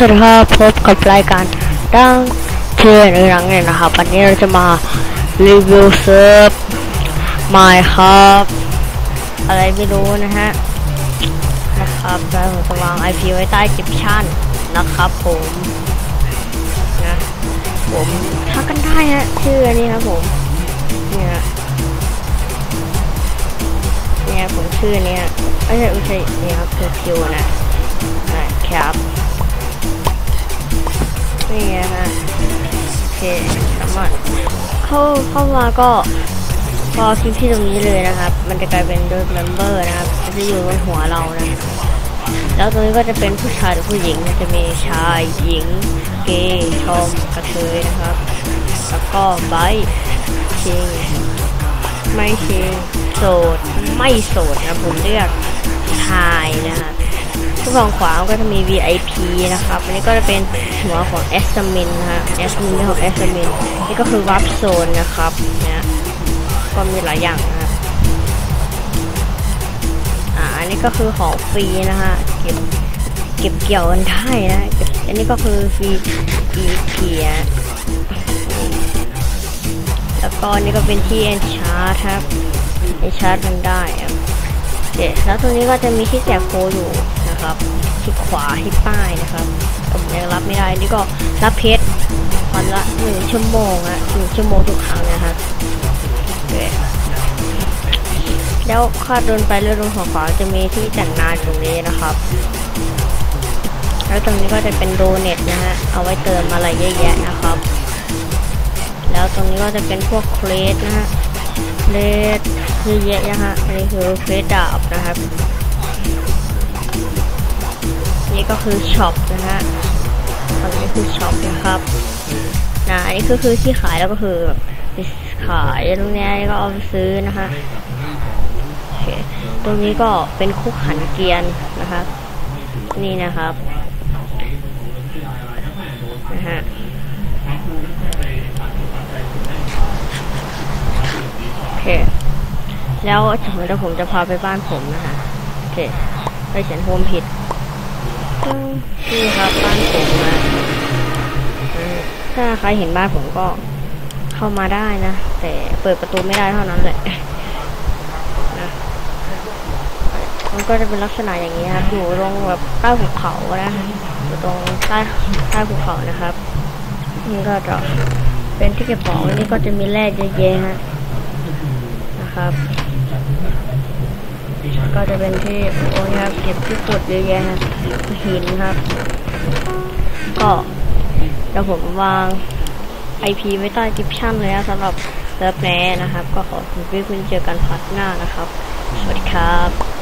สวัสดีครับพบกับรายการดังเชื่อในหนังเนี่ยนะครับวันนี้เราจะมารีวิวเซิร์ฟไม่ครับ อะไรไม่รู้นะฮะนะครับแล้วผมจะวาง IP ไว้ใต้จิปชั่นนะครับผมนะผมทักกันได้ฮะชื่ออันนี้ครับผมเนี่ยเนี่ยผมชื่อเนี่ยไม่ใช่ไม่ใช่เนี่ยครับคือคิวนะนะครับ นี่ไงฮะโอเคสามารถเข้าเข้ามาก็พอคลิกที่ตรงนี้เลยนะครับ มันจะกลายเป็นดูเมมเบอร์นะครับมันจะอยู่บนหัวเรานะ แล้วตรงนี้ก็จะเป็นผู้ชายหรือผู้หญิงจะมีชายหญิง เกย์ทอมกระเทยนะครับ แล้วก็ไบชิงไม่ชิงโสด ไม่โสดนะผมเลือกชายนะครับ ทุกฝั่งขวาก็จะมี VIP นะครับอันนี้ก็จะเป็นหัวของ a s m i n นนะฮะ a s m i n ของ a s m i n นี่ก็คือวับโซนนะครับเนี่ยก็มีหลายอย่างนะครับอ่าอันนี้ก็คือของฟรีนะฮะเก็บเก็บเกี่ยวกันได้นะอันนี้ก็คือฟรี EP นะแล้วก็อันนี่ก็เป็นที่ enchant ครับ enchant มันได้ครับโอเคแล้วตรงนี้ก็จะมีที่แจกโคอยู่ นะครับที่ขวาที่ป้ายนะครับ ผมยังรับไม่ได้นี่ก็รับเพชรวันละหนึ่งชั่วโมงอะหนึ่งชั่วโมงทุกครั้งนะครับแล้วข้าเดินไปเรื่อยๆของขวาจะมีที่แต่งงานตรงนี้นะครับ แล้วตรงนี้ก็จะเป็นโดเน็ตนะฮะเอาไว้เติมอะไรเยอะแยะนะครับ แล้วตรงนี้ก็จะเป็นพวกเครสนะฮะเครสคือเยะนะฮะอันนี้คือเครสดาบนะครับ นี่ก็คือช็อปนะฮะอันนี้คือช็อปนะครับนะอันนี้ก็คือที่ขายแล้วก็คือขายตรงนี้ก็เอาไปซื้อนะฮะตรงนี้ก็เป็นคุกหันเกียนนะครับ นี่นะครับนะฮะโอเค แล้วเดี๋ยวผมจะพาไปบ้านผมนะคะโอเคไปเขียนโฮมผิด นี่ครับบ้านผมนะถ้าใครเห็นบ้านผมก็เข้ามาได้นะ แต่เปิดประตูไม่ได้เท่านั้นแหละนะมันก็จะเป็นลักษณะอย่างนี้ครับอยู่ตรงแบบใต้ภูเขานะอยู่ตรงใต้ใต้ภูเขานะครับนี่ก็จะเป็นที่เก็บของนี่ก็จะมีแร่เยอะแยะฮะนะครับ ก็จะเป็นที่โอ้ยครับเก็บที่ขุดเยอะแยะครับหินครับ ก็เดี๋ยวผมวาง IP ไว้ใต้ดิฟชั่นเลยนะสำหรับเซิร์ฟแนนะครับ ก็ขอคุณพี่คุณเจอกันพัดหน้านะครับ สวัสดีครับ